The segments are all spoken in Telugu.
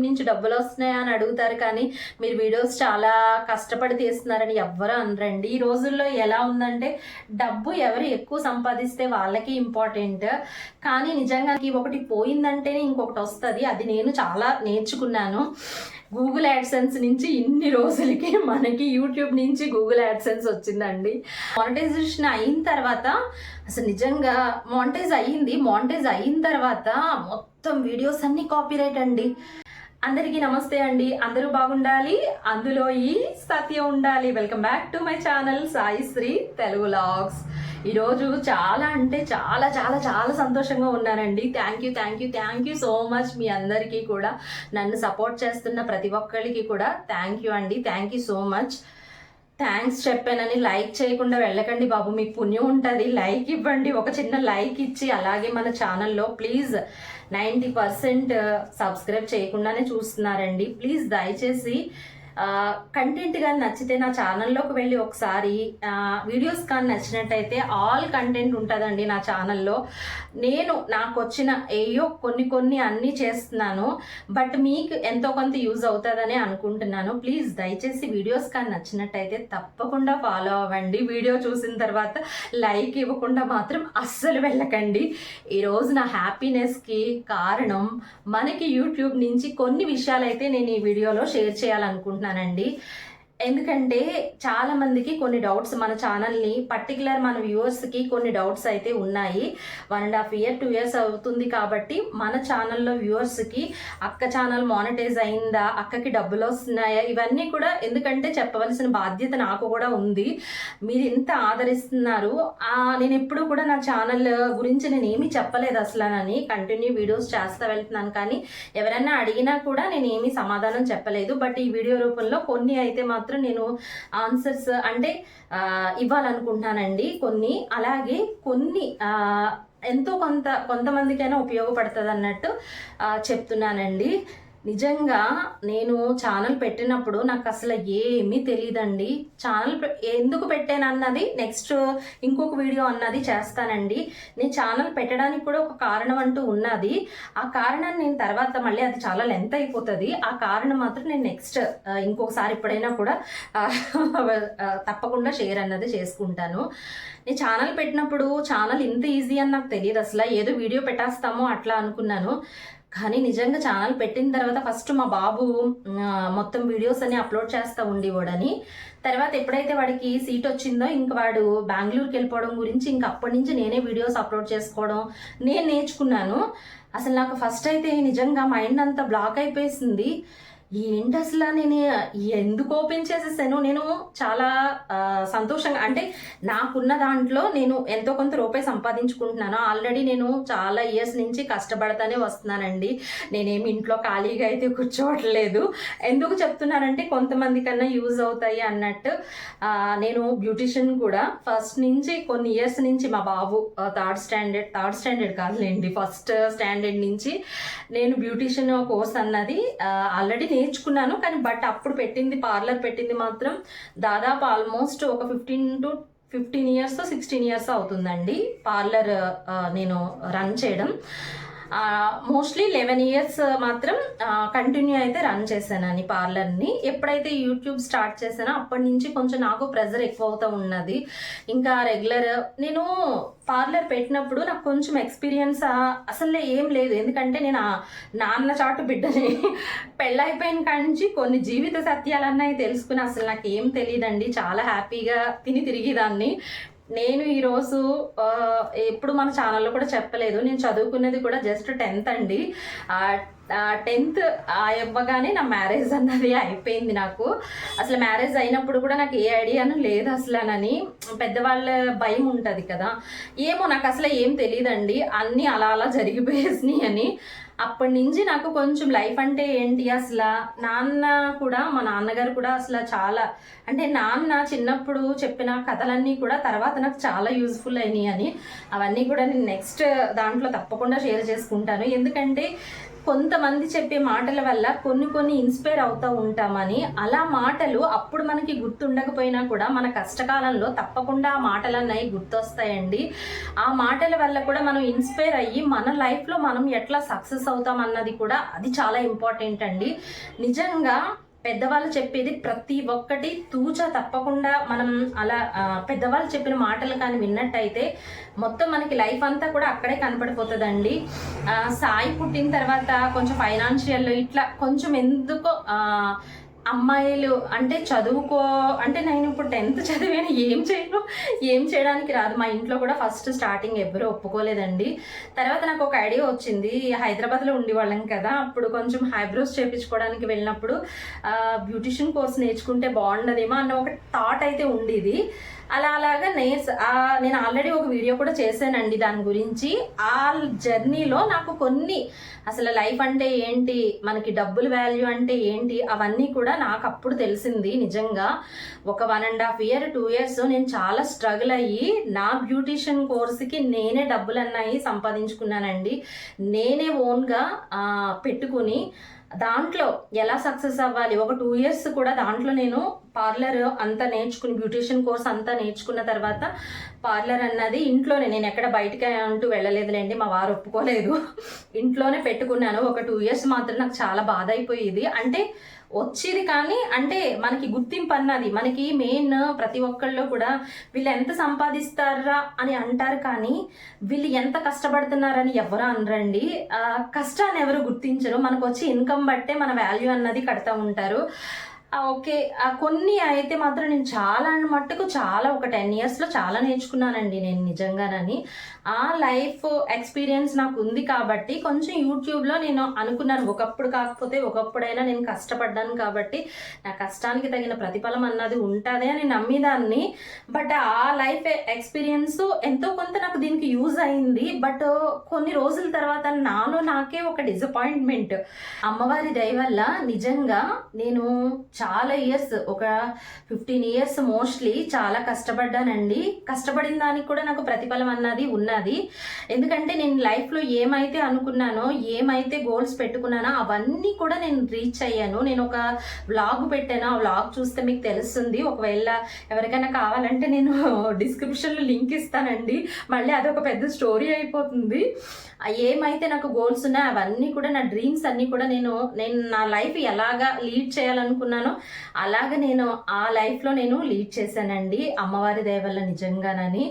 నుంచి డబ్బులు వస్తున్నాయా అని అడుగుతారు కానీ మీరు వీడియోస్ చాలా కష్టపడి తీస్తున్నారని ఎవ్వరు అనరండి. ఈ రోజుల్లో ఎలా ఉందంటే డబ్బు ఎవరు ఎక్కువ సంపాదిస్తే వాళ్ళకి ఇంపార్టెంట్ కానీ నిజంగా ఒకటి పోయిందంటేనే ఇంకొకటి వస్తుంది. అది నేను చాలా నేర్చుకున్నాను. గూగుల్ యాడ్సెన్స్ నుంచి ఇన్ని రోజులకి మనకి యూట్యూబ్ నుంచి గూగుల్ యాడ్సెన్స్ వచ్చిందండి. మానిటైజేషన్ అయిన తర్వాత అసలు నిజంగా మానిటైజ్ అయ్యింది. మానిటైజ్ అయిన తర్వాత మొత్తం వీడియోస్ అన్ని కాపీరైట్ అండి. అందరికీ నమస్తే అండి. అందరూ బాగుండాలి. అందులో ఈ సత్య ఉండాలి. Welcome back to my channel Sai Sri Telugu vlogs ఈరోజు చాలా అంటే చాలా చాలా చాలా సంతోషంగా ఉన్నానండి. Thank you thank you thank you so much మీ అందరికీ కూడా. నన్ను సపోర్ట్ చేస్తున్న ప్రతి ఒక్కరికి కూడా థ్యాంక్ యూ అండి. Thank you so much thanks చెప్పానని లైక్ చేయకుండా వెళ్ళకండి బాబు. మీకు పుణ్యం ఉంటుంది. లైక్ ఇవ్వండి. ఒక చిన్న లైక్ ఇచ్చి అలాగే మన ఛానల్లో ప్లీజ్ నైంటీ పర్సెంట్ సబ్స్క్రైబ్ చేయకుండానే చూస్తున్నారండి. ప్లీజ్ దయచేసి కంటెంట్ కానీ నచ్చితే నా ఛానల్లోకి వెళ్ళి ఒకసారి వీడియోస్ కానీ నచ్చినట్టయితే ఆల్ కంటెంట్ ఉంటుందండి నా ఛానల్లో నేను నాకు వచ్చిన ఏయో కొన్ని కొన్ని అన్నీ చేస్తున్నాను బట్ మీకు ఎంతో కొంత యూజ్ అవుతుందని అనుకుంటున్నాను. ప్లీజ్ దయచేసి వీడియోస్ కానీ నచ్చినట్టయితే తప్పకుండా ఫాలో అవ్వండి. వీడియో చూసిన తర్వాత లైక్ ఇవ్వకుండా మాత్రం అస్సలు వెళ్ళకండి. ఈరోజు నా హ్యాపీనెస్కి కారణం మనకి యూట్యూబ్ నుంచి కొన్ని విషయాలైతే నేను ఈ వీడియోలో షేర్ చేయాలనుకుంటున్నాను. అనుకుంటున్నానండి. ఎందుకంటే చాలా మందికి కొన్ని డౌట్స్ మన ఛానల్ని పర్టికులర్ మన వ్యూవర్స్కి కొన్ని డౌట్స్ అయితే ఉన్నాయి. One and half year two years అవుతుంది కాబట్టి మన ఛానల్లో వ్యూవర్స్కి అక్క ఛానల్ మానిటైజ్ అయిందా అక్కకి డబ్బులు వస్తున్నాయా ఇవన్నీ కూడా ఎందుకంటే చెప్పవలసిన బాధ్యత నాకు కూడా ఉంది. మీరు ఇంత ఆదరిస్తున్నారు. నేను ఎప్పుడూ కూడా నా ఛానల్ గురించి నేను ఏమీ చెప్పలేదు అసలు కంటిన్యూ వీడియోస్ చేస్తా వెళ్తున్నాను. కానీ ఎవరైనా అడిగినా కూడా నేను ఏమీ సమాధానం చెప్పలేదు. బట్ ఈ వీడియో రూపంలో కొన్ని అయితే మాత్రం నేను ఆన్సర్స్ అంటే ఇవ్వాలనుకుంటున్నానండి కొన్ని. అలాగే కొన్ని ఎంతో కొంత కొంతమందికైనా ఉపయోగపడుతుంది అన్నట్టు చెప్తున్నానండి. నిజంగా నేను ఛానల్ పెట్టినప్పుడు నాకు అసలు ఏమీ తెలియదండి ఛానల్ పె- ఎందుకు పెట్టాను అన్నది నెక్స్ట్ ఇంకొక వీడియో అన్నది చేస్తానండి. నేను ఛానల్ పెట్టడానికి కూడా ఒక కారణం అంటూ ఉన్నది. ఆ కారణాన్ని నేను తర్వాత మళ్ళీ అది చాలా లెంత్ అయిపోతుంది. ఆ కారణం మాత్రం నేను నెక్స్ట్ ఇంకొకసారి ఎప్పుడైనా కూడా తప్పకుండా షేర్ అన్నది చేసుకుంటాను. నేను ఛానల్ పెట్టినప్పుడు ఛానల్ ఇంత ఈజీ అని నాకు తెలియదు అసలు. ఏదో వీడియో పెట్టేస్తామో అట్లా అనుకున్నాను. కానీ నిజంగా ఛానల్ పెట్టిన తర్వాత ఫస్ట్ మా బాబు మొత్తం వీడియోస్ అన్ని అప్లోడ్ చేస్తూ ఉండేవాడని. తర్వాత ఎప్పుడైతే వాడికి సీట్ వచ్చిందో ఇంక వాడు బెంగళూరుకి వెళ్ళిపోవడం గురించి ఇంక అప్పటి నుంచి నేనే వీడియోస్ అప్లోడ్ చేసుకోవడం నేను నేర్చుకున్నాను. అసలు నాకు ఫస్ట్ అయితే నిజంగా మైండ్ అంతా బ్లాక్ అయిపోయింది ఏంటి అసలు నేను ఎందుకు ఓపెన్ చేసేసాను? నేను చాలా సంతోషంగా అంటే నాకున్న దాంట్లో నేను ఎంతో కొంత రూపాయి సంపాదించుకుంటున్నాను. ఆల్రెడీ నేను చాలా ఇయర్స్ నుంచి కష్టపడతానే వస్తున్నానండి. నేనేమి ఇంట్లో ఖాళీగా అయితే కూర్చోవట్లేదు. ఎందుకు చెప్తున్నానంటే కొంతమంది కన్నా యూజ్ అవుతాయి అన్నట్టు నేను బ్యూటిషియన్ కూడా ఫస్ట్ నుంచి కొన్ని ఇయర్స్ నుంచి మా బాబు థర్డ్ స్టాండర్డ్ థర్డ్ స్టాండర్డ్ కాదులేండి ఫస్ట్ స్టాండర్డ్ నుంచి నేను బ్యూటిషియన్ కోర్స్ అన్నది ఆల్రెడీ నేర్చుకున్నాను కానీ బట్ అప్పుడు పెట్టింది పార్లర్ పెట్టింది మాత్రం దాదాపు ఆల్మోస్ట్ ఒక fifteen to fifteen years sixteen years అవుతుందండి. పార్లర్ నేను రన్ చేయడం. మోస్ట్లీ లెవెన్ ఇయర్స్ మాత్రం కంటిన్యూ అయితే రన్ చేశానని పార్లర్ని ఎప్పుడైతే యూట్యూబ్ స్టార్ట్ చేశానో అప్పటి నుంచి కొంచెం నాకు ప్రెజర్ ఎక్కువ అవుతూ ఉన్నది. ఇంకా రెగ్యులర్ నేను పార్లర్ పెట్టినప్పుడు నాకు కొంచెం ఎక్స్పీరియన్స్ అసలు ఏం లేదు. ఎందుకంటే నేను నాన్న చాటు బిడ్డని. పెళ్ళైపోయిన కాడి నుంచి కొన్ని జీవిత సత్యాలన్నాయి తెలుసుకుని అసలు నాకు ఏం తెలియదండి. చాలా హ్యాపీగా తిని తిరిగేదాన్ని. నేను ఈరోజు ఎప్పుడు మన ఛానల్లో కూడా చెప్పలేదు. నేను చదువుకునేది కూడా జస్ట్ టెన్త్ అండి. టెన్త్ ఇవ్వగానే నా మ్యారేజ్ అన్నది అయిపోయింది నాకు. అసలు మ్యారేజ్ అయినప్పుడు కూడా నాకు ఏ ఐడియాను లేదు అసలు అని పెద్దవాళ్ళ భయం ఉంటుంది కదా. ఏమో నాకు అసలు ఏం తెలియదండి అన్నీ అలా అలా జరిగిపోయేసినాయి అని. అప్పటి నుంచి నాకు కొంచెం లైఫ్ అంటే ఏంటి అసలు? నాన్న కూడా మా నాన్నగారు కూడా అసలు చాలా అంటే నాన్న చిన్నప్పుడు చెప్పిన కథలన్నీ కూడా తర్వాత నాకు చాలా యూజ్ఫుల్ అయినాయి అని. అవన్నీ కూడా నేను నెక్స్ట్ దాంట్లో తప్పకుండా షేర్ చేసుకుంటాను. ఎందుకంటే కొంతమంది చెప్పే మాటల వల్ల కొన్ని కొన్ని ఇన్స్పైర్ అవుతూ ఉంటామని అలా మాటలు అప్పుడు మనకి గుర్తుండకపోయినా కూడా మన కష్టకాలంలో తప్పకుండా ఆ మాటలు అన్నవి గుర్తొస్తాయండి. ఆ మాటల వల్ల కూడా మనం ఇన్స్పైర్ అయ్యి మన లైఫ్లో మనం ఎట్లా సక్సెస్ అవుతాం అన్నది కూడా అది చాలా ఇంపార్టెంట్ అండి. నిజంగా పెద్దవాళ్ళు చెప్పేది ప్రతి ఒక్కటి తూచా తప్పకుండా మనం అలా పెద్దవాళ్ళు చెప్పిన మాటలు కానీ విన్నట్టయితే మొత్తం మనకి లైఫ్ అంతా కూడా అక్కడే కనపడిపోతుందండి. సాయి పుట్టిన తర్వాత కొంచెం ఫైనాన్షియల్ ఇట్లా కొంచెం ఎందుకో అమ్మాయిలు అంటే చదువుకో అంటే నేను ఇప్పుడు టెన్త్ చదివాను ఏం చేయను ఏం చేయడానికి రాదు. మా ఇంట్లో కూడా ఫస్ట్ స్టార్టింగ్ ఎవ్వరూ ఒప్పుకోలేదండి. తర్వాత నాకు ఒక ఐడియా వచ్చింది. హైదరాబాద్లో ఉండేవాళ్ళం కదా అప్పుడు కొంచెం హైబ్రోస్ చేయించుకోవడానికి వెళ్ళినప్పుడు బ్యూటిషియన్ కోర్స్ నేర్చుకుంటే బాగుండదేమో అన్న ఒక థాట్ అయితే ఉండేది. అలా అలాగా నేర్స్ నేను ఆల్రెడీ ఒక వీడియో కూడా చేశానండి దాని గురించి. ఆ జర్నీలో నాకు కొన్ని అసలు లైఫ్ అంటే ఏంటి మనకి డబ్బుల వాల్యూ అంటే ఏంటి అవన్నీ కూడా నాకు అప్పుడు తెలిసింది నిజంగా. ఒక one and half year two years నేను చాలా స్ట్రగుల్ అయ్యి నా బ్యూటిషియన్ కోర్సుకి నేనే డబ్బులు అన్నాయి సంపాదించుకున్నానండి. నేనే ఓన్గా పెట్టుకుని దాంట్లో ఎలా సక్సెస్ అవ్వాలి? ఒక టూ ఇయర్స్ కూడా దాంట్లో నేను పార్లర్ అంతా నేర్చుకుని బ్యూటిషియన్ కోర్స్ అంతా నేర్చుకున్న తర్వాత పార్లర్ అన్నది ఇంట్లోనే నేను ఎక్కడ బయటికి అంటూ వెళ్ళలేదులేండి మా వారు ఒప్పుకోలేదు. ఇంట్లోనే పెట్టుకున్నాను. ఒక టూ ఇయర్స్ మాత్రం నాకు చాలా బాధ అయిపోయేది. అంటే వచ్చేది కానీ అంటే మనకి గుర్తింపు అన్నది మనకి మెయిన్ ప్రతి ఒక్కళ్ళు కూడా వీళ్ళు ఎంత సంపాదిస్తారా అని అంటారు కానీ వీళ్ళు ఎంత కష్టపడుతున్నారని ఎవరు అనరండి. కష్టాన్ని ఎవరు గుర్తించరు. మనకు వచ్చి ఇన్కమ్ బట్టే మన వాల్యూ అన్నది కడతా ఉంటారు. ఓకే. కొన్ని అయితే మాత్రం నేను చాలా మట్టుకు చాలా ఒక టెన్ ఇయర్స్లో చాలా నేర్చుకున్నానండి నేను నిజంగానని. ఆ లైఫ్ ఎక్స్పీరియన్స్ నాకు ఉంది కాబట్టి కొంచెం యూట్యూబ్లో నేను అనుకున్నాను. ఒకప్పుడు కాకపోతే ఒకప్పుడైనా నేను కష్టపడ్డాను కాబట్టి నా కష్టానికి తగిన ప్రతిఫలం అన్నది ఉంటుంది అని నమ్మిదాన్ని. బట్ ఆ లైఫ్ ఎక్స్పీరియన్స్ ఎంతో కొంత నాకు దీనికి యూజ్ అయింది. బట్ కొన్ని రోజుల తర్వాత నాలో నాకే ఒక డిసప్పాయింట్మెంట్ అమ్మవారి దయ వల్ల నిజంగా నేను చాలా ఇయర్స్ ఒక ఫిఫ్టీన్ ఇయర్స్ మోస్ట్లీ చాలా కష్టపడ్డానండి. కష్టపడిన దానికి కూడా నాకు ప్రతిఫలం అన్నది ఉన్నది ఎందుకంటే నేను లైఫ్లో ఏమైతే అనుకున్నానో ఏమైతే గోల్స్ పెట్టుకున్నానో అవన్నీ కూడా నేను రీచ్ అయ్యాను. నేను ఒక వ్లాగ్ పెట్టాను. ఆ వ్లాగ్ చూస్తే మీకు తెలుస్తుంది. ఒకవేళ ఎవరికైనా కావాలంటే నేను డిస్క్రిప్షన్లో లింక్ ఇస్తానండి. మళ్ళీ అదొక పెద్ద స్టోరీ అయిపోతుంది. ఏమైతే నాకు గోల్స్ ఉన్నాయో అవన్నీ కూడా నా డ్రీమ్స్ అన్నీ కూడా నేను నేను నా లైఫ్ ఎలాగా లీడ్ చేయాలనుకున్నానో అలాగ నేను ఆ లైఫ్లో నేను లీడ్ చేశానండి. అమ్మవారి దయవల్ల నిజంగానని.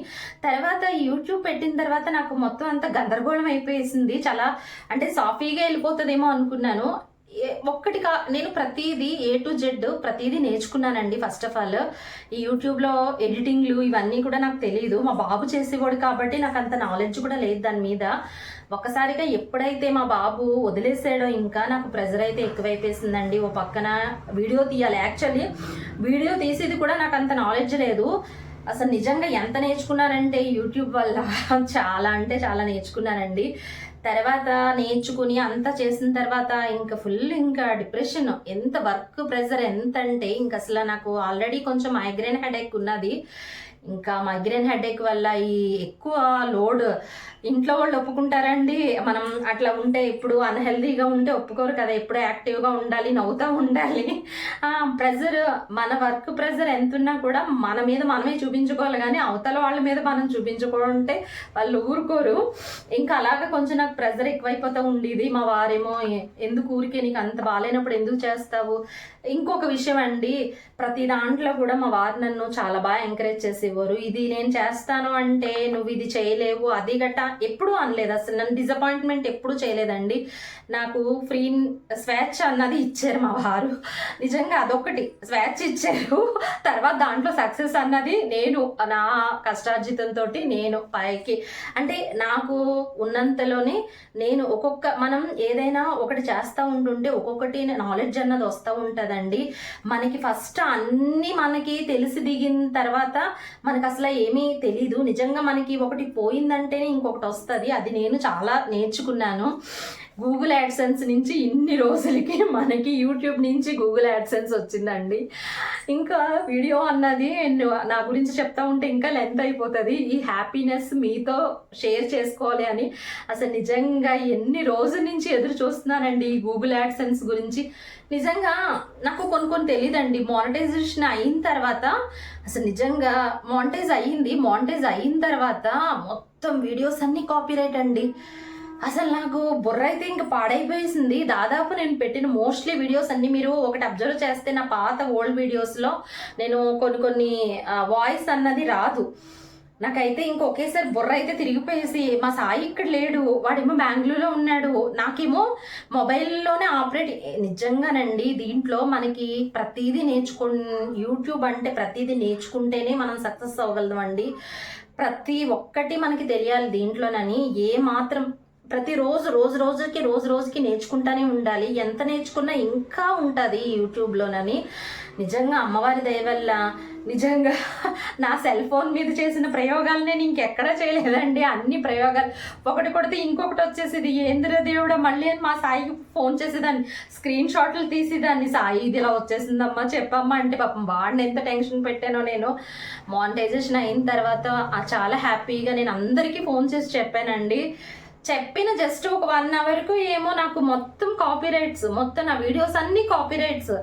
తర్వాత యూట్యూబ్ పెట్టిన తర్వాత నాకు మొత్తం అంతా గందరగోళం అయిపోయేసింది. చాలా అంటే సాఫీగా వెళ్ళిపోతుందేమో అనుకున్నాను. ఒక్కటి కా నేను ప్రతిదీ ఏ టు జెడ్ ప్రతిదీ నేర్చుకున్నానండి ఫస్ట్ ఆఫ్ ఆల్ ఈ యూట్యూబ్లో ఎడిటింగ్లు ఇవన్నీ కూడా నాకు తెలియదు మా బాబు చేసేవాడు కాబట్టి నాకు అంత నాలెడ్జ్ కూడా లేదు దాని మీద. ఒక్కసారిగా ఎప్పుడైతే మా బాబు వదిలేసాడో ఇంకా నాకు ప్రెజర్ అయితే ఎక్కువైపోయిందండి ఓ పక్కన వీడియో తీయాలి. యాక్చువల్లీ వీడియో తీసేది కూడా నాకు అంత నాలెడ్జ్ లేదు. అసలు నిజంగా ఎంత నేర్చుకున్నానంటే యూట్యూబ్ వల్ల? చాలా అంటే చాలా నేర్చుకున్నానండి. తర్వాత నేర్చుకుని అంతా చేసిన తర్వాత ఇంకా ఫుల్ ఇంకా డిప్రెషన్. ఎంత వర్క్ ప్రెషర్ ఎంత అంటే ఇంక అసలు నాకు ఆల్రెడీ కొంచెం మైగ్రేన్ హెడేక్ ఉన్నది. ఇంకా మైగ్రేన్ హెడేక్ వల్ల ఈ ఎక్కువ లోడ్ ఇంట్లో వాళ్ళు ఒప్పుకుంటారండి. మనం అట్లా ఉంటే ఇప్పుడు అన్హెల్దీగా ఉంటే ఒప్పుకోరు కదా. ఎప్పుడు యాక్టివ్గా ఉండాలి నవ్వుతూ ఉండాలి. ప్రెజర్ మన వర్క్ ప్రెజర్ ఎంత ఉన్నా కూడా మన మీద మనమే చూపించుకోవాలి కానీ అవతల వాళ్ళ మీద మనం చూపించుకుంటే వాళ్ళు ఊరుకోరు. ఇంకా అలాగా కొంచెం నాకు ప్రెజర్ ఎక్కువైపోతూ ఉండేది. మా వారేమో ఎందుకు ఊరికే నీకు అంత బాగాలేనప్పుడు ఎందుకు చేస్తావు? ఇంకొక విషయం అండి. ప్రతి దాంట్లో కూడా మా వారు నన్ను చాలా బాగా ఎంకరేజ్ చేసేవారు. ఇది నేను చేస్తాను అంటే నువ్వు ఇది చేయలేవు. అది గట్టా ఎప్పుడూ అనలేదు. అసలు నన్ను డిసప్పాయింట్మెంట్ ఎప్పుడూ చేయలేదండి. నాకు ఫ్రీ స్వేచ్ఛ అన్నది ఇచ్చారు మా వారు. నిజంగా అదొకటి స్వేచ్ఛ ఇచ్చారు. తర్వాత దాంట్లో సక్సెస్ అన్నది నేను నా కష్టార్జితంతో నేను పైకి. అంటే నాకు ఉన్నంతలోనే నేను ఒక్కొక్క మనం ఏదైనా ఒకటి చేస్తూ ఉంటుంటే ఒక్కొక్కటి నాలెడ్జ్ అన్నది వస్తూ ఉంటుందండి. మనకి ఫస్ట్ అన్నీ మనకి తెలిసి దిగిన తర్వాత మనకు అసలు ఏమీ తెలీదు. నిజంగా మనకి ఒకటి పోయిందంటేనే ఇంకొకటి వస్తుంది అది నేను చాలా నేర్చుకున్నాను. గూగుల్ యాడ్సెన్స్ నుంచి ఇన్ని రోజులకి మనకి యూట్యూబ్ నుంచి గూగుల్ యాడ్సెన్స్ వచ్చిందండి. ఇంకా వీడియో అన్నది నా గురించి చెప్తా ఉంటే ఇంకా లెంత్ అయిపోతుంది. ఈ హ్యాపీనెస్ మీతో షేర్ చేసుకోవాలి అని అసలు నిజంగా ఎన్ని రోజుల నుంచి ఎదురు చూస్తున్నానండి ఈ గూగుల్ యాడ్సెన్స్ గురించి. నిజంగా నాకు కొన్ని కొన్ని తెలియదండి మానిటైజేషన్ అయిన తర్వాత అసలు నిజంగా మానిటైజ్ అయ్యింది. మానిటైజ్ అయిన తర్వాత మొత్తం మొత్తం వీడియోస్ అన్నీ కాపీరైట్ అండి. అసలు నాకు బుర్ర అయితే ఇంకా పాడైపోయేసింది. దాదాపు నేను పెట్టిన మోస్ట్లీ వీడియోస్ అన్ని మీరు ఒకటి అబ్జర్వ్ చేస్తే నా పాత ఓల్డ్ వీడియోస్లో నేను కొన్ని కొన్ని వాయిస్ అన్నది రాదు. నాకైతే ఇంకొకేసారి బుర్ర అయితే తిరిగిపోయేసి మా సాయి ఇక్కడ లేడు వాడేమో బెంగళూరులో ఉన్నాడు. నాకేమో మొబైల్లోనే ఆపరేట్ నిజంగానండి దీంట్లో మనకి ప్రతిదీ నేర్చుకు యూట్యూబ్ అంటే ప్రతిదీ నేర్చుకుంటేనే మనం సక్సెస్ అవ్వగలమండి. ప్రతి ఒక్కటి మనకి తెలియాలి దీంట్లోనని. ఏ మాత్రం ప్రతిరోజు రోజు రోజుకి రోజు రోజుకి నేర్చుకుంటానే ఉండాలి. ఎంత నేర్చుకున్నా ఇంకా ఉంటుంది యూట్యూబ్లోనని. నిజంగా అమ్మవారి దయ వల్ల నిజంగా నా సెల్ ఫోన్ మీద చేసిన ప్రయోగాలు నేను ఇంకెక్కడా చేయలేదండి. అన్ని ప్రయోగాలు. ఒకటి కొడితే ఇంకొకటి వచ్చేసేది. ఏంద్ర దేవుడ మళ్ళీ అని మా సాయికి ఫోన్ చేసేదాన్ని. స్క్రీన్ షాట్లు తీసేదాన్ని. సాయి ఇది ఇలా వచ్చేసిందమ్మా చెప్పమ్మా అంటే పాపం వాడిని ఎంత టెన్షన్ పెట్టానో నేను. మానిటైజేషన్ అయిన తర్వాత చాలా హ్యాపీగా నేను అందరికీ ఫోన్ చేసి చెప్పానండి. చెప్పిన జస్ట్ ఒక వన్ అవర్కు ఏమో నాకు మొత్తం కాపీరైట్స్ మొత్తం నా వీడియోస్ అన్ని కాపీరైట్స్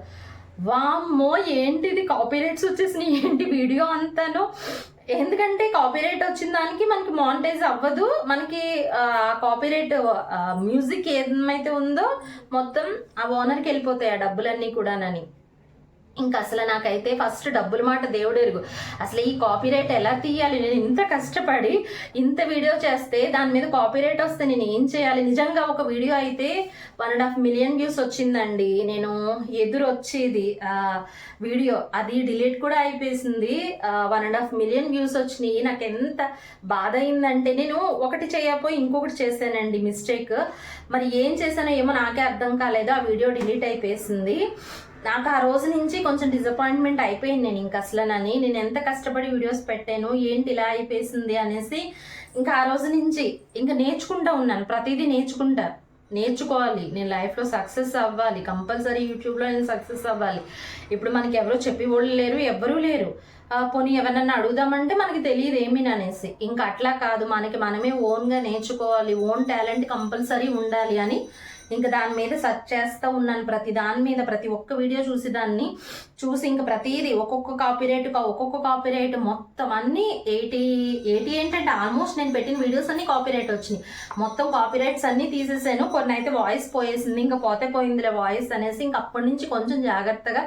వామ్మో ఏంటిది? కాపీరైట్స్ వచ్చేసినాయి. ఏంటి వీడియో అంతాను? ఎందుకంటే కాపీరైట్ వచ్చిన దానికి మనకి మానిటైజ్ అవ్వదు. మనకి కాపీరైట్ మ్యూజిక్ ఏమైతే ఉందో మొత్తం ఆ ఓనర్కి వెళ్ళిపోతాయి ఆ డబ్బులన్నీ కూడానని. ఇంకా అసలు నాకైతే ఫస్ట్ డబ్బుల మాట దేవుడు ఎరుగు. అసలు ఈ కాపీరైట్ ఎలా తీయాలి? నేను ఇంత కష్టపడి ఇంత వీడియో చేస్తే దాని మీద కాపీరైట్ వస్తే నేను ఏం చేయాలి? నిజంగా ఒక వీడియో అయితే one and half million views వచ్చిందండి. నేను ఎదురు వచ్చేది వీడియో అది డిలీట్ కూడా అయిపోయింది one and half million views వచ్చినాయి. నాకు ఎంత బాధ అయిందంటే నేను ఒకటి చేయకపోయి ఇంకొకటి చేశానండి. మిస్టేక్ మరి ఏం చేశానో ఏమో నాకే అర్థం కాలేదు. ఆ వీడియో డిలీట్ అయిపోయింది నాకు ఆ రోజు నుంచి కొంచెం డిసప్పాయింట్మెంట్ అయిపోయింది నేను ఇంకా అసలనని. నేను ఎంత కష్టపడి వీడియోస్ పెట్టాను ఏంటి ఇలా అయిపోయింది అనేసి ఇంకా ఆ రోజు నుంచి ఇంకా నేర్చుకుంటా ఉన్నాను. ప్రతిదీ నేర్చుకుంటా. నేర్చుకోవాలి. నేను లైఫ్లో సక్సెస్ అవ్వాలి. కంపల్సరీ యూట్యూబ్లో నేను సక్సెస్ అవ్వాలి. ఇప్పుడు మనకి ఎవరో చెప్పి వాళ్ళు లేరు ఎవ్వరూ లేరు. పోనీ ఎవరన్నా అడుగుదామంటే మనకి తెలియదు ఏమీ అనేసి. ఇంకా అట్లా కాదు. మనకి మనమే ఓన్గా నేర్చుకోవాలి. ఓన్ టాలెంట్ కంపల్సరీ ఉండాలి అని ఇంకా దాని మీద సెర్చ్ చేస్తూ ఉన్నాను ప్రతి దాని మీద ప్రతి ఒక్క వీడియో చూసి దాన్ని చూసి ఇంకా ప్రతిదీ ఒక్కొక్క కాపీరైట్ ఒక్కొక్క కాపీరైట్ మొత్తం అన్ని ఎయిటీ ఎయిటీ ఏంటంటే ఆల్మోస్ట్ నేను పెట్టిన వీడియోస్ అన్ని కాపీరైట్ వచ్చినాయి. మొత్తం కాపీరైట్స్ అన్ని తీసేసాను. కొన్ని అయితే వాయిస్ పోయేసింది ఇంకా పోతే పోయిందిలే వాయిస్ అనేసి ఇంకా అప్పటి నుంచి కొంచెం జాగ్రత్తగా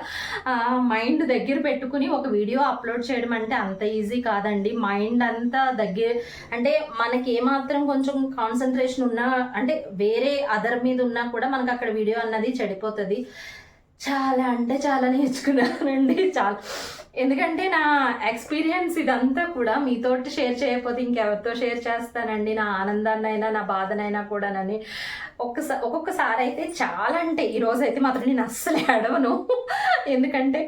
మైండ్ దగ్గర పెట్టుకుని ఒక వీడియో అప్లోడ్ చేయడం అంటే అంత ఈజీ కాదండి. మైండ్ అంతా దగ్గర అంటే మనకి ఏమాత్రం కొంచెం కాన్సన్ట్రేషన్ ఉన్నా అంటే వేరే అదర్ మీద ఉన్నా కూడా మనకు అక్కడ వీడియో అన్నది చెడిపోతుంది. చాలా అంటే చాలా నేర్చుకున్నానండి. చాలా. ఎందుకంటే నా ఎక్స్పీరియన్స్ ఇదంతా కూడా మీతోటి షేర్ చేయకపోతే ఇంకెవరితో షేర్ చేస్తానండి. నా ఆనందాన్నైనా నా బాధనైనా కూడానని. ఒక్కసారి ఒక్కొక్కసారి అయితే చాలా అంటే ఈరోజు అయితే మాత్రం నేను అస్సలు ఏడవను. ఎందుకంటే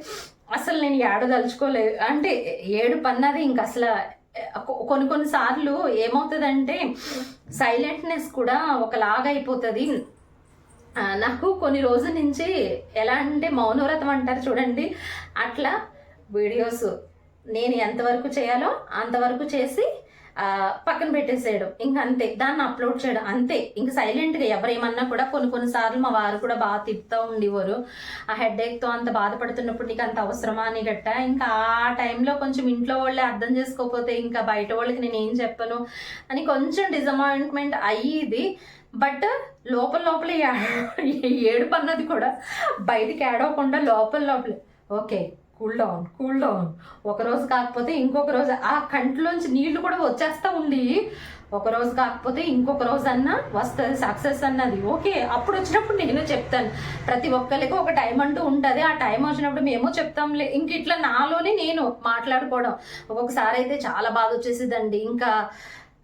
అసలు నేను ఏడదలుచుకోలేదు అంటే ఏడు పన్నది ఇంక అసలు కొన్ని కొన్ని సార్లు ఏమవుతుందంటే సైలెంట్నెస్ కూడా ఒకలాగా అయిపోతుంది. నాకు కొన్ని రోజుల నుంచి ఎలా అంటే మౌనవ్రతం అంటారు చూడండి. అట్లా వీడియోస్ నేను ఎంతవరకు చేయాలో అంతవరకు చేసి పక్కన పెట్టేసేయడం. ఇంక అంతే దాన్ని అప్లోడ్ చేయడం. అంతే ఇంక సైలెంట్గా ఎవరేమన్నా కూడా కొన్ని కొన్నిసార్లు మా వారు కూడా బాగా తిప్పుతూ ఉండేవారు. ఆ హెడేక్తో అంత బాధపడుతున్నప్పుడు నీకు అంత అవసరమా అని గట్ట ఇంకా ఆ టైంలో కొంచెం ఇంట్లో వాళ్ళే అర్థం చేసుకోకపోతే ఇంకా బయట వాళ్ళకి నేను ఏం చెప్పను అని కొంచెం డిజమాయింట్మెంట్ అయ్యేది. బట్ లోపల లోపల ఏ- ఏడుపు అన్నది కూడా. బయటికి ఏడవకుండా లోపల లోపలే. Okay cool down cool down. ఒక రోజు కాకపోతే ఇంకొక రోజు. ఆ కంట్లోంచి నీళ్ళు కూడా వచ్చేస్తా ఉండి ఒక రోజు కాకపోతే ఇంకొక రోజు అన్నా వస్తుంది సక్సెస్ అన్నది. ఓకే అప్పుడు వచ్చినప్పుడు నేను చెప్తాను. ప్రతి ఒక్కరికి ఒక టైం అంటూ ఉంటుంది. ఆ టైం వచ్చినప్పుడు మేము చెప్తాంలే. ఇంక ఇట్లా నాలోనే నేను మాట్లాడుకోవడం. ఒక్కొక్కసారి అయితే చాలా బాధ వచ్చేసిద్దండి. ఇంకా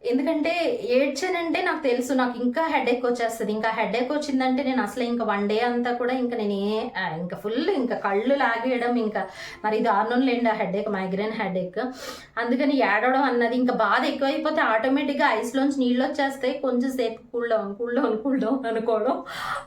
ఎందుకంటే ఏడ్చానంటే నాకు తెలుసు నాకు ఇంకా హెడేక్ వచ్చేస్తుంది. ఇంకా హెడేక్ వచ్చిందంటే నేను అసలు ఇంకా వన్ డే అంతా కూడా ఇంకా నేను ఏ ఇంకా ఫుల్ ఇంకా కళ్ళు లాగేయడం ఇంకా మరి దారుణం లేండి ఆ హెడేక్ మైగ్రేన్ హెడేక్ అందుకని ఏడవడం అన్నది ఇంకా బాధ ఎక్కువైపోతే ఆటోమేటిక్గా ఐస్లోంచి నీళ్ళు వచ్చేస్తాయి. కొంచెం సేపు cool down cool down cool down అనుకోవడం.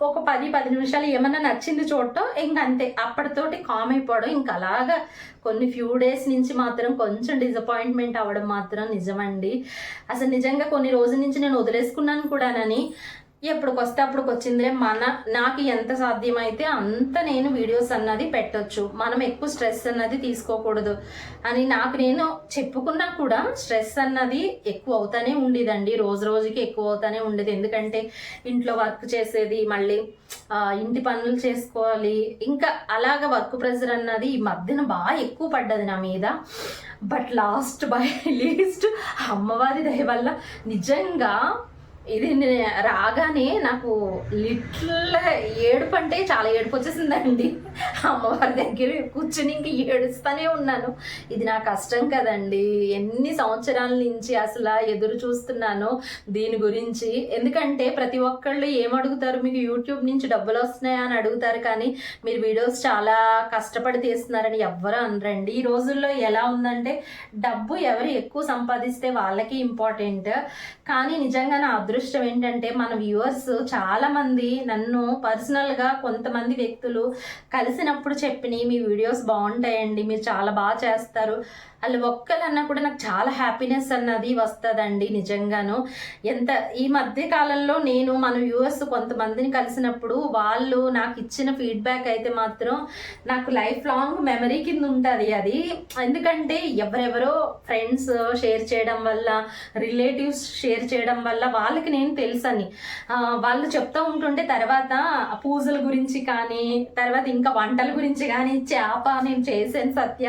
ఒక పది పది నిమిషాలు ఏమన్నా నచ్చింది చూడటం ఇంకా అంతే. అప్పటితోటి కామ్ అయిపోవడం ఇంకా అలాగా కొన్ని ఫ్యూ డేస్ నుంచి మాత్రం కొంచెం డిసప్పాయింట్మెంట్ అవ్వడం మాత్రం నిజమండి. అసలు నిజంగా కొన్ని రోజుల నుంచి నేను వదిలేసుకున్నాను కూడానని. ఎప్పటికొస్తే అప్పటికి వచ్చిందిలే మన నాకు ఎంత సాధ్యమైతే అంత నేను వీడియోస్ అన్నది పెట్టొచ్చు. మనం ఎక్కువ స్ట్రెస్ అన్నది తీసుకోకూడదు. అని నాకు నేను చెప్పుకున్నా కూడా స్ట్రెస్ అన్నది ఎక్కువ అవుతానే ఉండేదండి. రోజు రోజుకి ఎక్కువ అవుతానే ఉండేది. ఎందుకంటే ఇంట్లో వర్క్ చేసేది మళ్ళీ ఇంటి పనులు చేసుకోవాలి. ఇంకా అలాగ వర్క్ ప్రెషర్ అన్నది ఈ మధ్యన బాగా ఎక్కువ పడ్డది నా మీద. బట్ లాస్ట్ బై లీస్ట్ అమ్మవారి దయ వల్ల నిజంగా ఇది రాగానే నాకు లిటిల్ ఏడుపు అంటే చాలా ఏడుపు వచ్చేసిందండి అమ్మవారి దగ్గర కూర్చుని ఇంక ఏడుస్తూనే ఉన్నాను. ఇది నా కష్టం కదండి. ఎన్ని సంవత్సరాల నుంచి అసలు ఎదురు చూస్తున్నాను దీని గురించి. ఎందుకంటే ప్రతి ఒక్కళ్ళు ఏమడుగుతారు మీకు యూట్యూబ్ నుంచి డబ్బులు వస్తున్నాయా అని అడుగుతారు కానీ మీరు వీడియోస్ చాలా కష్టపడి తీస్తున్నారని ఎవ్వరు అనరండి. ఈ రోజుల్లో ఎలా ఉందంటే డబ్బు ఎవరు ఎక్కువ సంపాదిస్తే వాళ్ళకి ఇంపార్టెంట్. కానీ నిజంగా నా అదృష్టం ఏంటంటే మన వ్యూవర్స్ చాలామంది నన్ను పర్సనల్గా కొంతమంది వ్యక్తులు కలిసినప్పుడు చెప్పిన మీ వీడియోస్ బాగుంటాయండి మీరు చాలా బాగా చేస్తారు. వాళ్ళు ఒక్కలన్నా కూడా నాకు చాలా హ్యాపీనెస్ అన్నది వస్తుందండి నిజంగాను. ఎంత ఈ మధ్య కాలంలో నేను మన వ్యూవర్స్ కొంతమందిని కలిసినప్పుడు వాళ్ళు నాకు ఇచ్చిన ఫీడ్బ్యాక్ అయితే మాత్రం నాకు లైఫ్ లాంగ్ మెమరీ కింద ఉంటుంది అది. ఎందుకంటే ఎవరెవరో ఫ్రెండ్స్ షేర్ చేయడం వల్ల రిలేటివ్స్ షేర్ చేయడం వల్ల వాళ్ళకి నేను తెలుసని. వాళ్ళు చెప్తూ ఉంటుంటే తర్వాత పూజల గురించి కానీ తర్వాత ఇంకా వంటల గురించి కానీ చేప నేను చేసాను సత్య.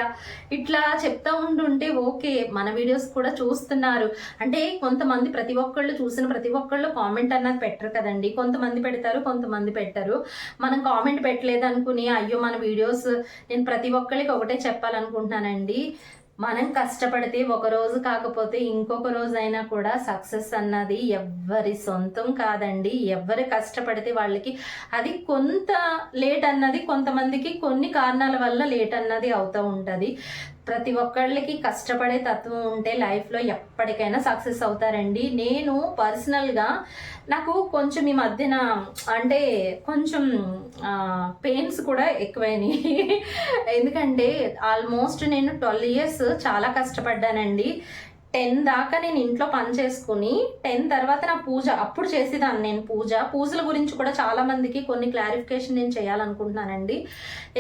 ఇట్లా చెప్తా ఉంటే ఓకే మన వీడియోస్ కూడా చూస్తున్నారు. అంటే కొంతమంది ప్రతి ఒక్కళ్ళు చూసిన ప్రతి ఒక్కళ్ళు కామెంట్ అన్నది పెట్టరు కదండి. కొంతమంది పెడతారు కొంతమంది పెట్టరు. మనం కామెంట్ పెట్టలేదు అనుకుని అయ్యో మన వీడియోస్ నేను ప్రతి ఒక్కరికి ఒకటే చెప్పాలనుకుంటున్నానండి. మనం కష్టపడితే ఒక రోజు కాకపోతే ఇంకొక రోజు అయినా కూడా సక్సెస్ అన్నది ఎవ్వరి సొంతం కాదండి. ఎవరు కష్టపడితే వాళ్ళకి అది కొంత లేట్ అన్నది కొంతమందికి కొన్ని కారణాల వల్ల లేట్ అన్నది అవుతూ ఉంటుంది. ప్రతి ఒక్కళ్ళకి కష్టపడే తత్వం ఉంటే లైఫ్లో ఎప్పటికైనా సక్సెస్ అవుతారండి. నేను పర్సనల్గా నాకు కొంచెం ఈ మధ్యన అంటే కొంచెం పెయిన్స్ కూడా ఎక్కువైనాయి. ఎందుకంటే ఆల్మోస్ట్ నేను ట్వెల్వ్ ఇయర్స్ చాలా కష్టపడ్డానండి. టెన్ దాకా నేను ఇంట్లో పని చేసుకుని టెన్ తర్వాత నా పూజ అప్పుడు చేసేదాన్ని నేను పూజ. పూజల గురించి కూడా చాలా మందికి కొన్ని క్లారిఫికేషన్ నేను చేయాలనుకుంటున్నానండి.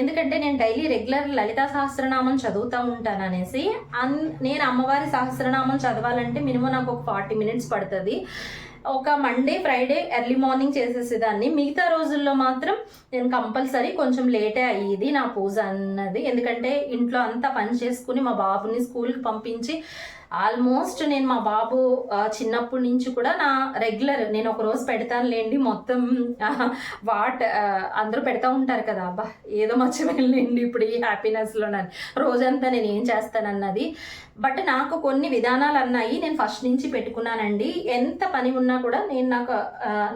ఎందుకంటే నేను డైలీ రెగ్యులర్ లలితా సహస్రనామం చదువుతూ ఉంటాను అనేసి. అన్ నేను అమ్మవారి సహస్రనామం చదవాలంటే మినిమం నాకు ఒక ఫార్టీ మినిట్స్ పడుతుంది. ఒక మండే ఫ్రైడే ఎర్లీ మార్నింగ్ చేసేసేదాన్ని. మిగతా రోజుల్లో మాత్రం నేను కంపల్సరీ కొంచెం లేటే అయ్యేది నా పూజ అన్నది. ఎందుకంటే ఇంట్లో అంతా పని చేసుకుని మా బాబుని స్కూల్కి పంపించి ఆల్మోస్ట్ నేను మా బాబు చిన్నప్పటి నుంచి కూడా నా రెగ్యులర్ నేను ఒక రోజు పెడతాను లేండి మొత్తం వాట్ అందరూ పెడతా ఉంటారు కదా అబ్బా ఏదో మర్చిపోయింది ఇప్పుడు ఈ హ్యాపీనెస్లో నన్ను. రోజంతా నేను ఏం చేస్తానన్నది. బట్ నాకు కొన్ని విధానాలు అన్నాయి నేను ఫస్ట్ నుంచి పెట్టుకున్నానండి. ఎంత పని ఉన్నా కూడా నేను నాకు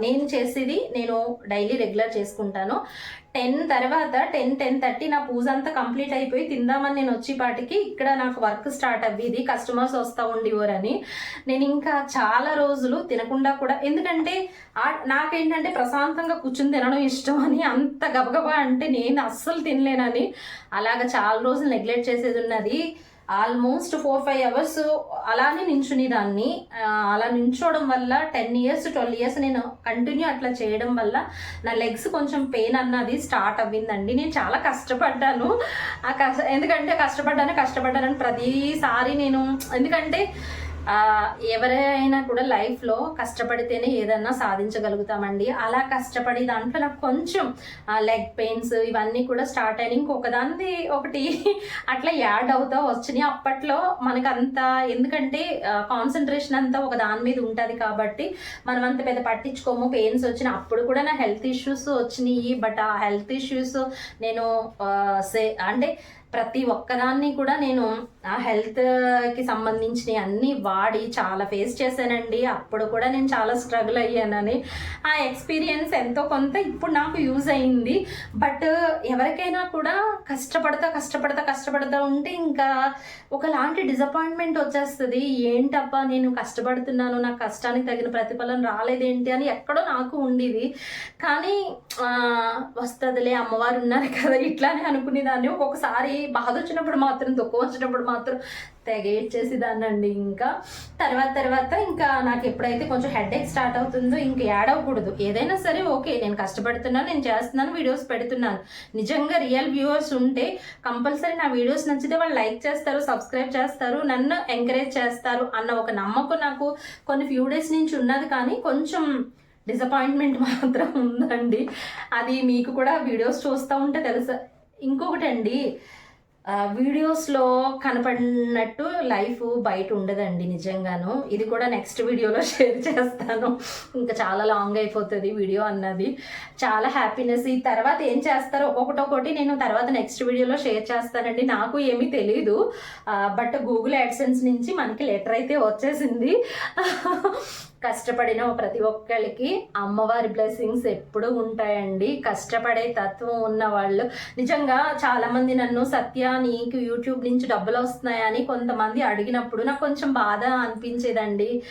నేను చేసేది నేను డైలీ రెగ్యులర్ చేసుకుంటాను. టెన్ తర్వాత టెన్ టెన్ థర్టీ నా పూజ అంతా కంప్లీట్ అయిపోయి తిందామని నేను వచ్చేపాటికి ఇక్కడ నాకు వర్క్ స్టార్ట్ అవ్వేది కస్టమర్స్ వస్తూ ఉండేవారని. నేను ఇంకా చాలా రోజులు తినకుండా కూడా ఎందుకంటే నాకేంటంటే ప్రశాంతంగా కూర్చుని తినడం ఇష్టం అని అంత గబగబా అంటే నేను అస్సలు తినలేనని అలాగ చాలా రోజులు నెగ్లెక్ట్ చేసేది ఉన్నది. ఆల్మోస్ట్ ఫోర్ ఫైవ్ అవర్స్ అలానే నించుని దాన్ని. అలా నించోవడం వల్ల టెన్ ఇయర్స్ ట్వెల్వ్ ఇయర్స్ నేను కంటిన్యూ అట్లా చేయడం వల్ల నా లెగ్స్ కొంచెం పెయిన్ అన్నది స్టార్ట్ అవ్విందండి. నేను చాలా కష్టపడ్డాను. ఆ కష్ట ఎందుకంటే కష్టపడ్డాను కష్టపడ్డానని ప్రతిసారి నేను ఎందుకంటే ఎవరైనా కూడా లైఫ్లో కష్టపడితేనే ఏదన్నా సాధించగలుగుతామండి. అలా కష్టపడి దాంట్లో నాకు కొంచెం లెగ్ పెయిన్స్ ఇవన్నీ కూడా స్టార్ట్ అయిన ఇంకొకదాన్ని ఒకటి అట్లా యాడ్ అవుతా వచ్చినాయి. అప్పట్లో మనకు అంత ఎందుకంటే కాన్సన్ట్రేషన్ అంతా ఒక దాని మీద ఉంటుంది కాబట్టి మనం అంత పెద్ద పట్టించుకోము. పెయిన్స్ వచ్చిన అప్పుడు కూడా నా హెల్త్ ఇష్యూస్ వచ్చినాయి. బట్ ఆ హెల్త్ ఇష్యూస్ నేను సే అంటే ప్రతి ఒక్కదాన్ని కూడా నేను ఆ హెల్త్కి సంబంధించినవి అన్నీ వాడి చాలా ఫేస్ చేశానండి. అప్పుడు కూడా నేను చాలా స్ట్రగుల్ అయ్యానని. ఆ ఎక్స్పీరియన్స్ ఎంతో కొంత ఇప్పుడు నాకు యూజ్ అయింది. బట్ ఎవరికైనా కూడా కష్టపడతా కష్టపడతా కష్టపడతా ఉంటే ఇంకా ఒకలాంటి డిసప్పాయింట్మెంట్ వచ్చేస్తుంది. ఏంటబ్బా నేను కష్టపడుతున్నాను నా కష్టానికి తగిన ప్రతిఫలం రాలేదేంటి అని ఎక్కడో నాకు ఉండేది. కానీ వస్తుందిలే అమ్మవారు ఉన్నారు కదా ఇట్లానే అనుకునేదాన్ని. ఒక్కొక్కసారి బాధ వచ్చినప్పుడు మాత్రం దుఃఖం వచ్చినప్పుడు మాత్రం తెగేడ్చేసేదాన్నండి ఇంకా. తర్వాత తర్వాత ఇంకా నాకు ఎప్పుడైతే కొంచెం హెడ్ స్టార్ట్ అవుతుందో ఇంక ఏడవకూడదు. ఏదైనా సరే ఓకే నేను కష్టపడుతున్నాను నేను చేస్తున్నాను వీడియోస్ పెడుతున్నాను. నిజంగా రియల్ వ్యూవర్స్ ఉంటే కంపల్సరీ నా వీడియోస్ నచ్చితే వాళ్ళు లైక్ చేస్తారు సబ్స్క్రైబ్ చేస్తారు నన్ను ఎంకరేజ్ చేస్తారు అన్న ఒక నమ్మకం నాకు కొన్ని ఫ్యూ డేస్ నుంచి ఉన్నది కానీ కొంచెం డిసప్పాయింట్మెంట్ మాత్రం ఉందండి. అది మీకు కూడా వీడియోస్ చూస్తూ ఉంటే తెలుసా? ఇంకొకటి అండి వీడియోస్లో కనపడినట్టు లైఫ్ బయట ఉండదండి నిజంగాను. ఇది కూడా నెక్స్ట్ వీడియోలో షేర్ చేస్తాను. ఇంకా చాలా లాంగ్ అయిపోతుంది వీడియో అన్నది. చాలా హ్యాపీనెస్. ఈ తర్వాత ఏం చేస్తారో ఒక్కొక్కటి ఒకటి నేను తర్వాత నెక్స్ట్ వీడియోలో షేర్ చేస్తానండి. నాకు ఏమీ తెలియదు బట్ గూగుల్ యాడ్సెన్స్ నుంచి మనకి లెటర్ అయితే వచ్చేసింది. కష్టపడిన ప్రతి ఒక్కరికి అమ్మవారి బ్లెస్సింగ్స్ ఎప్పుడూ ఉంటాయండి. కష్టపడే తత్వం ఉన్న వాళ్ళు. నిజంగా చాలా మంది నన్ను సత్య నీకు యూట్యూబ్ నుంచి డబ్బులు వస్తున్నాయని కొంతమంది అడిగినప్పుడు నాకు కొంచెం బాధ అనిపించేదండి.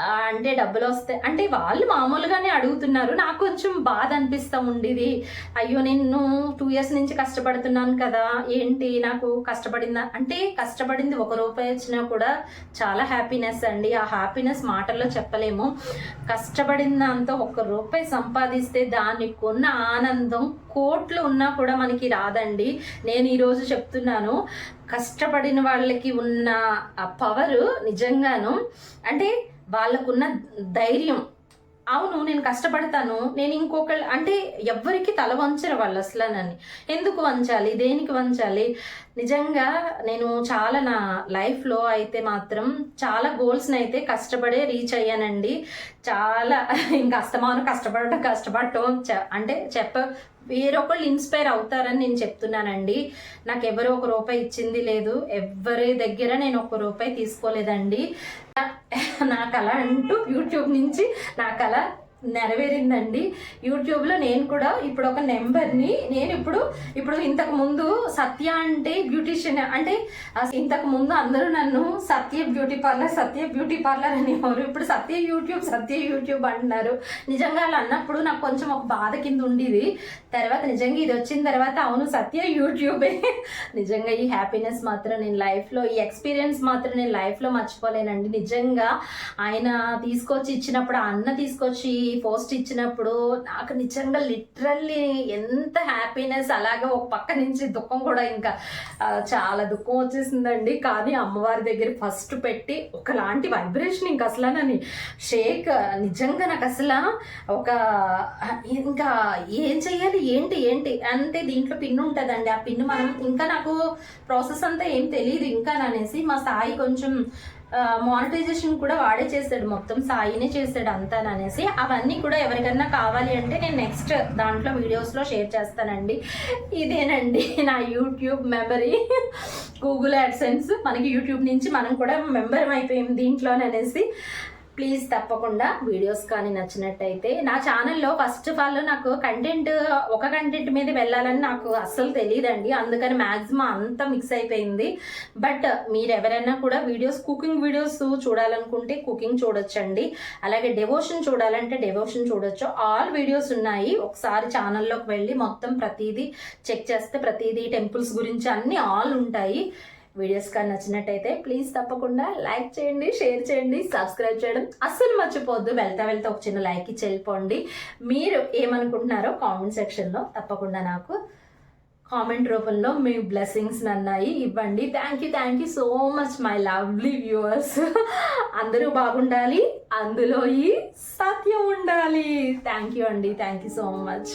అంటే డబ్బులు వస్తాయి అంటే వాళ్ళు మామూలుగానే అడుగుతున్నారు. నాకు కొంచెం బాధ అనిపిస్తూ ఉండేది. అయ్యో నేను టూ ఇయర్స్ నుంచి కష్టపడుతున్నాను కదా. ఏంటి నాకు కష్టపడిందా? అంటే కష్టపడింది ఒక రూపాయి వచ్చినా కూడా చాలా హ్యాపీనెస్ అండి. ఆ హ్యాపీనెస్ మాటల్లో చెప్పలేము. కష్టపడిన దాంతో ఒక్క రూపాయి సంపాదిస్తే దానికి ఉన్న ఆనందం కోట్లు ఉన్నా కూడా మనకి రాదండి. నేను ఈరోజు చెప్తున్నాను. కష్టపడిన వాళ్ళకి ఉన్న ఆ పవరు నిజంగాను. అంటే వాళ్ళకున్న ధైర్యం. అవును నేను కష్టపడతాను. నేను ఇంకొకళ్ళు అంటే ఎవ్వరికి తల వంచరు వాళ్ళు అసలు నన్ను. ఎందుకు వంచాలి? దేనికి వంచాలి? నిజంగా నేను చాలా నా లైఫ్లో అయితే మాత్రం చాలా గోల్స్ని అయితే కష్టపడే రీచ్ అయ్యానండి. చాలా ఇంకా అస్తమానం కష్టపడటం కష్టపడటం చ- అంటే చెప్ప వేరొకళ్ళు ఇన్స్పైర్ అవుతారని నేను చెప్తున్నానండి. నాకు ఎవరు ఒక రూపాయి ఇచ్చింది లేదు. ఎవరి దగ్గర నేను ఒక రూపాయి తీసుకోలేదండి. నా కళ అంటూ యూట్యూబ్ నుంచి నా కళ నెరవేరిందండి. యూట్యూబ్లో నేను కూడా ఇప్పుడు ఒక నెంబర్ని నేను ఇప్పుడు ఇప్పుడు ఇంతకు ముందు సత్య అంటే బ్యూటీషియన్ అంటే ఇంతకు ముందు అందరూ నన్ను Satya beauty parlour Satya beauty parlour అనేవారు. ఇప్పుడు సత్య యూట్యూబ్ సత్య యూట్యూబ్ అంటున్నారు. నిజంగా అలా అన్నప్పుడు నాకు కొంచెం ఒక బాధ కింద ఉండేది. తర్వాత నిజంగా ఇది వచ్చిన తర్వాత అవును సత్య యూట్యూబే. నిజంగా ఈ హ్యాపీనెస్ మాత్రం నేను లైఫ్లో ఈ ఎక్స్పీరియన్స్ మాత్రం నేను లైఫ్లో మర్చిపోలేనండి. నిజంగా ఆయన తీసుకొచ్చి ఇచ్చినప్పుడు ఆ అన్న తీసుకొచ్చి పోస్ట్ ఇచ్చినప్పుడు నాకు నిజంగా లిటరల్లీ ఎంత హ్యాపీనెస్ అలాగే ఒక పక్క నుంచి దుఃఖం కూడా ఇంకా చాలా దుఃఖం వచ్చేసిందండి. కానీ అమ్మవారి దగ్గర ఫస్ట్ పెట్టి ఒకలాంటి వైబ్రేషన్ ఇంకా అసలు నన్ను షేక్ నిజంగా నాకు అసలు ఒక ఇంకా ఏం చెయ్యాలి ఏంటి ఏంటి అంటే దీంట్లో పిన్ ఉంటుందండి. ఆ పిన్ మనం ఇంకా నాకు ప్రాసెస్ అంతా ఏం తెలియదు ఇంకా అనేసి మా సాయి కొంచెం మానిటైజేషన్ కూడా వాడే చేశాడు. మొత్తం సాయినే చేశాడు అంతా అనేసి. అవన్నీ కూడా ఎవరికన్నా కావాలి అంటే నేను నెక్స్ట్ దాంట్లో వీడియోస్లో షేర్ చేస్తానండి. ఇదేనండి నా యూట్యూబ్ మెమరీ గూగుల్ యాడ్సెన్స్ మనకి యూట్యూబ్ నుంచి మనం కూడా మెంబర్ అయిపోయాం దీంట్లోనే అనేసి. ప్లీజ్ తప్పకుండా వీడియోస్ కానీ నచ్చినట్టయితే నా ఛానల్లో ఫస్ట్ ఆఫ్ ఆల్ నాకు కంటెంట్ ఒక కంటెంట్ మీద వెళ్ళాలని నాకు అస్సలు తెలియదండి అందుకని మ్యాక్సిమం అంతా మిక్స్ అయిపోయింది. బట్ మీరు ఎవరైనా కూడా వీడియోస్ కుకింగ్ వీడియోస్ చూడాలనుకుంటే కుకింగ్ చూడొచ్చండి. అలాగే డెవోషన్ చూడాలంటే డెవోషన్ చూడొచ్చు. ఆల్ వీడియోస్ ఉన్నాయి. ఒకసారి ఛానల్లోకి వెళ్ళి మొత్తం ప్రతిదీ చెక్ చేస్తే ప్రతిదీ టెంపుల్స్ గురించి అన్ని ఆల్ ఉంటాయి. వీడియోస్ కానీ నచ్చినట్టయితే ప్లీజ్ తప్పకుండా లైక్ చేయండి షేర్ చేయండి సబ్స్క్రైబ్ చేయడం అస్సలు మర్చిపోవద్దు. వెళ్తా వెళ్తా ఒక చిన్న లైక్ ఇచ్చి వెళ్ళిపోండి. మీరు ఏమనుకుంటున్నారో కామెంట్ సెక్షన్లో తప్పకుండా నాకు కామెంట్ రూపంలో మీ బ్లెస్సింగ్స్ అన్నాయి ఇవ్వండి. Thank you thank you so much my lovely viewers అందరూ బాగుండాలి అందులో ఈ సత్యం ఉండాలి. థ్యాంక్ యూ అండి థ్యాంక్ యూ సో మచ్